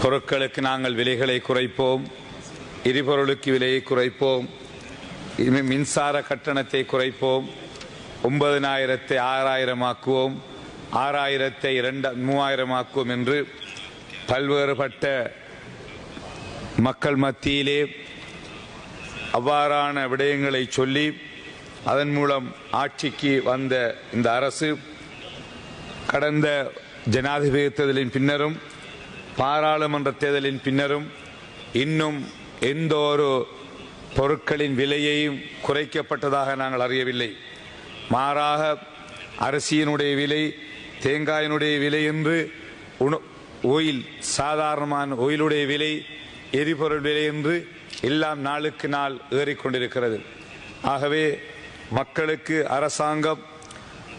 பொருட்களுக்கு நாங்கள் விலைகளை குறைப்போம் எரிபொருளுக்கு விலையை குறைப்போம் மின்சார கட்டணத்தை குறைப்போம் ஒன்பதினாயிரத்தை ஆறாயிரமாக்குவோம் ஆறாயிரத்தை இரண்டு மூவாயிரமாக்குவோம் என்று பல்வேறுபட்ட மக்கள் மத்தியிலே அவ்வாறான விடயங்களை சொல்லி அதன் மூலம் ஆட்சிக்கு வந்த இந்த அரசு கடந்த ஜனாதிபதி தேர்தலின் பின்னரும் பாராளுமன்ற தேர்தலின் பின்னரும் இன்னும் எந்த ஒரு பொருட்களின் விலையையும் குறைக்கப்பட்டதாக நாங்கள் அறியவில்லை. மாறாக அரிசியினுடைய விலை தேங்காயினுடைய விலை என்று உண ஓயில் சாதாரணமான ஓயிலுடைய விலை எரிபொருள் விலை என்று எல்லாம் நாளுக்கு நாள் ஏறிக்கொண்டிருக்கிறது. ஆகவே மக்களுக்கு அரசாங்கம்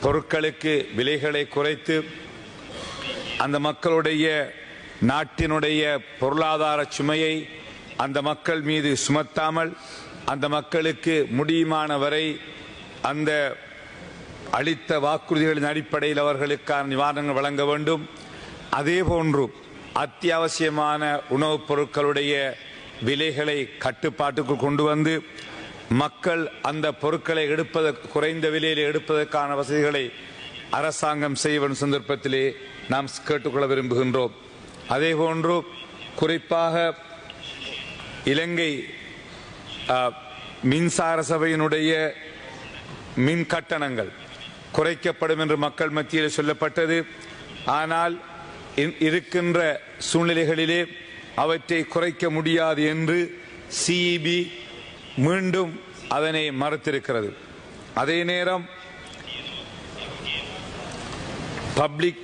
பொருட்களுக்கு விலைகளை குறைத்து அந்த மக்களுடைய நாட்டினுடைய பொருளாதார சுமையை அந்த மக்கள் மீது சுமத்தாமல் அந்த மக்களுக்கு முடியுமான வரை அந்த அளித்த வாக்குறுதிகளின் அடிப்படையில் அவர்களுக்கான நிவாரணங்கள் வழங்க வேண்டும். அதே போன்று அத்தியாவசியமான உணவுப் பொருட்களுடைய விலைகளை கட்டுப்பாட்டுக்குள் கொண்டு வந்து மக்கள் அந்த பொருட்களை எடுப்பத குறைந்த விலையில் எடுப்பதற்கான வசதிகளை அரசாங்கம் செய்வன் சந்தர்ப்பத்திலே நாம் கேட்டுக்கொள்ள விரும்புகின்றோம். அதே போன்று குறிப்பாக இலங்கை மின்சார சபையினுடைய மின் கட்டணங்கள் குறைக்கப்படும் என்று மக்கள் மத்தியில் சொல்லப்பட்டது. ஆனால் இருக்கின்ற சூழ்நிலைகளிலே அவற்றை குறைக்க முடியாது என்று சிஇபி மீண்டும் அதனை மறுத்திருக்கிறது. அதே நேரம் public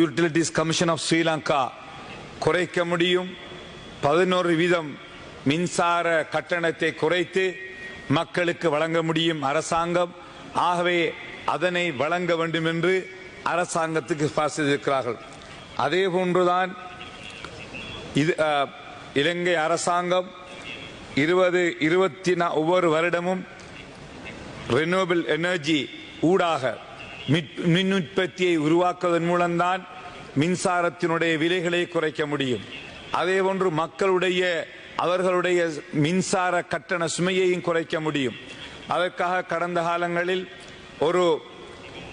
utilities commission of Sri Lanka குறைக்க முடியும். பதினோரு வீதம் மின்சார கட்டணத்தை குறைத்து மக்களுக்கு வழங்க முடியும் அரசாங்கம். ஆகவே அதனை வழங்க வேண்டும் என்று அரசாங்கத்துக்கு பாசித்திருக்கிறார்கள் அதே போன்றுதான் இது இலங்கை அரசாங்கம் இருபது இருபத்தி நா- ஒவ்வொரு வருடமும் ரெனியூவபிள் எனர்ஜி ஊடாக மின்- மின் உற்பத்தியை உருவாக்குவதன் மூலம்தான் மின்சாரத்தினுடைய விலைகளை குறைக்க முடியும். அதே போன்று மக்களுடைய அவர்களுடைய மின்சார கட்டண சுமையையும் குறைக்க முடியும். அதற்காக கடந்த காலங்களில் ஒரு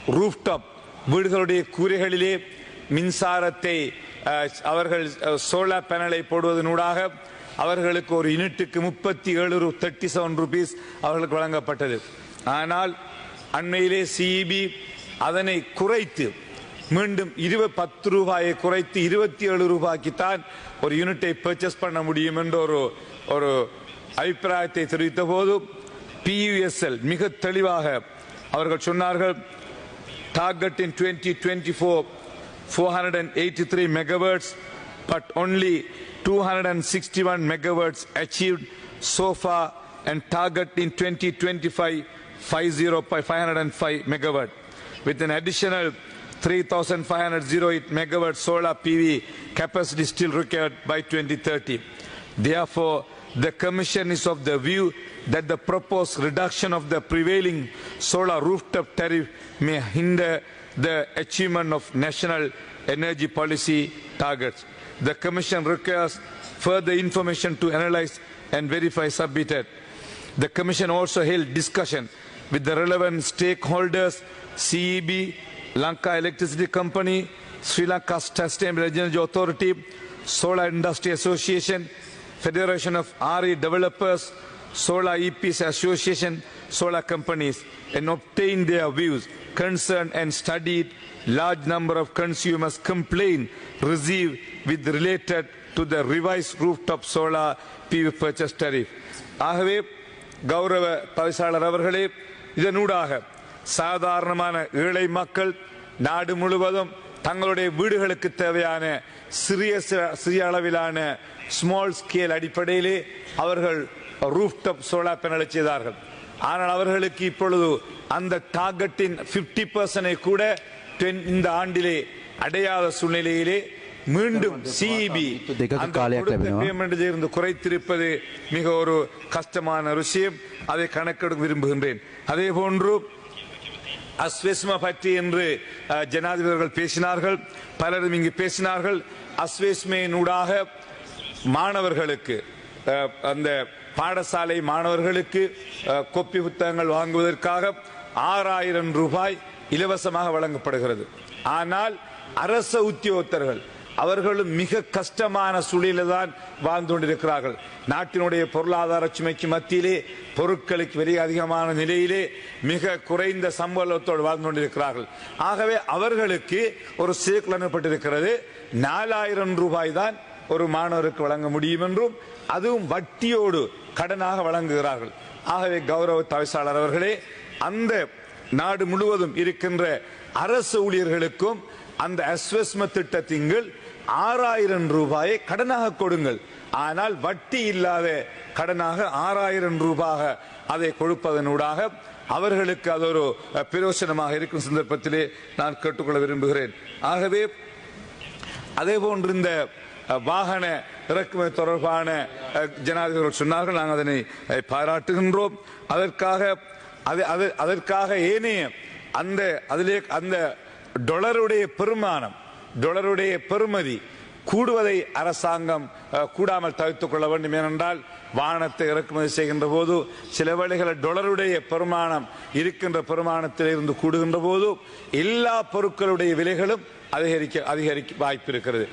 ரூஃப்டாப் வீடுகளுடைய கூரைகளிலே மின்சாரத்தை அவர்கள் சோலார் பேனலை போடுவதனூடாக அவர்களுக்கு ஒரு யூனிட்டுக்கு முப்பத்தி ஏழு தேர்ட்டி செவன் ருபீஸ் அவர்களுக்கு வழங்கப்பட்டது. ஆனால் அண்மையிலே சிஇபி அதனை குறைத்து மீண்டும் இருபது பத்து ரூபாயை குறைத்து இருபத்தி ஏழு ரூபாய்க்கு தான் ஒரு யூனிட்டை பர்ச்சேஸ் பண்ண முடியும் என்ற ஒரு ஒரு அபிப்பிராயத்தை தெரிவித்த போது பியூஎஸ்எல் மிக தெளிவாக அவர்கள் சொன்னார்கள். Target in twenty twenty four four hundred and eighty three megawatts but only two hundred and sixty one megawatts achieved so far and target in twenty twenty five five zero in five hundred and five megawatt with an additional 3508 megawatt solar PV capacity still required by 2030 therefore the commission is of the view that the proposed reduction of the prevailing solar rooftop tariff may hinder the achievement of national energy policy targets. The Commission requires further information to analyze and verify submitted. The Commission also held discussion with the relevant stakeholders, CEB, Lanka Electricity Company, Sri Lanka Sustainable Energy Authority, Solar Industry Association, Federation of RE Developers, Solar EPC Association, solar companies, and obtained their views, concerned and studied large number of consumers complaint received with related to the revised rooftop solar PV purchase tariff. ஆகவே கௌரவ தவிசாளர் அவர்களே இதனூடாக சாதாரணமான ஏழை மக்கள் நாடு முழுவதும் தங்களுடைய வீடுகளுக்கு தேவையான சிறிய சிறிய அளவிலான ஸ்மால் ஸ்கேல் அடிப்படையிலே அவர்கள் ரூஃப்டப் சோலார் பேனலை செய்தார்கள். ஆனால் அவர்களுக்கு இப்பொழுது அந்த டார்கெட்டின் பிப்டி பர்சனை கூட இந்த ஆண்டிலே அடையாத சூழ்நிலையிலே மீண்டும் சிஇபி இருந்து குறைத்திருப்பது மிக ஒரு கஷ்டமான விஷயம். அதை கணக்கெடுக்க விரும்புகின்றேன். அதே போன்று அஸ்வெஸ்ம பற்றி என்று ஜனாதிபதிகள் பேசினார்கள். பலரும் இங்கு பேசினார்கள். அஸ்வேஸ்மையினூடாக மாணவர்களுக்கு அந்த பாடசாலை மாணவர்களுக்கு கொப்பி புத்தகங்கள் வாங்குவதற்காக ஆறாயிரம் ரூபாய் இலவசமாக வழங்கப்படுகிறது. ஆனால் அரச உத்தியோகத்தர்கள் அவர்களும் மிக கஷ்டமான சூழலில் தான் வாழ்ந்து கொண்டிருக்கிறார்கள். நாட்டினுடைய பொருளாதார சுமைக்கு மத்தியிலே பொருட்களுக்கு விலை அதிகமான நிலையிலே மிக குறைந்த சம்பளத்தோடு வாழ்ந்து கொண்டிருக்கிறார்கள். ஆகவே அவர்களுக்கு ஒரு சீக்கிரம் நாலாயிரம் ரூபாய் தான் ஒரு மாணவருக்கு வழங்க முடியும் என்றும் அதுவும் வட்டியோடு கடனாக வழங்குகிறார்கள். ஆகவே கௌரவ தவிசாளர் அவர்களே அந்த நாடு முழுவதும் இருக்கின்ற அரசு ஊழியர்களுக்கும் அந்த அஸ்வஸ்ம திட்டத்தின் கீழ் ஆறாயிரம் ரூபாயை கடனாக கொடுங்கள். ஆனால் வட்டி இல்லாத கடனாக ஆறாயிரம் ரூபாக அதை கொடுப்பதனூடாக அவர்களுக்கு அது ஒரு பிரயோசனமாக இருக்கும் சந்தர்ப்பத்திலே நான் கேட்டுக்கொள்ள விரும்புகிறேன். ஆகவே அதே போன்று இந்த வாகன இறக்குமதி தொடர்பான ஜனாதிபதிகள் சொன்னார்கள் நாங்கள் அதனை பாராட்டுகின்றோம். அதற்காக அது அது- அதற்காக ஏனைய அந்த அதிலே அந்த டொலருடைய பெருமானம் டொலருடைய பெறுமதி கூடுவதை அரசாங்கம் கூடாமல் தவிர்த்துக் கொள்ள வேண்டும் ஏனென்றால் வாகனத்தை இறக்குமதி செய்கின்ற போது சில வேளைகளில் டொலருடைய பெருமானம் இருக்கின்ற பெருமானத்தில் இருந்து கூடுகின்ற போது எல்லா பொருட்களுடைய விலைகளும் அதிகரிக்க அதிகரிக்க வாய்ப்பு இருக்கிறது.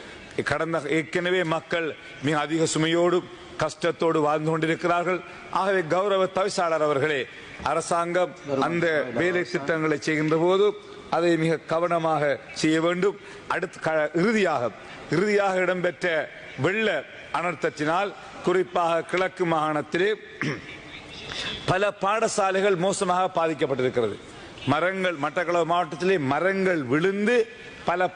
கடந்த ஏற்கனவே மக்கள் மிக அதிக சுமையோடு கஷ்டத்தோடு வாழ்ந்து கொண்டிருக்கிறார்கள். ஆகவே கௌரவ தவிசாளர் அவர்களே அரசாங்கம் அந்த வேலை திட்டங்களை செய்கின்ற போது அதை மிக கவனமாக செய்ய வேண்டும். அடுத்து க- இறுதியாக இறுதியாக இடம்பெற்ற வெள்ள அனர்த்தத்தினால் குறிப்பாக கிழக்கு மாகாணத்திலே பல பாடசாலைகள் மோசமாக பாதிக்கப்பட்டிருக்கிறது. மரங்கள் மட்டக்களவு மாவட்டத்திலே மரங்கள் விழுந்து பல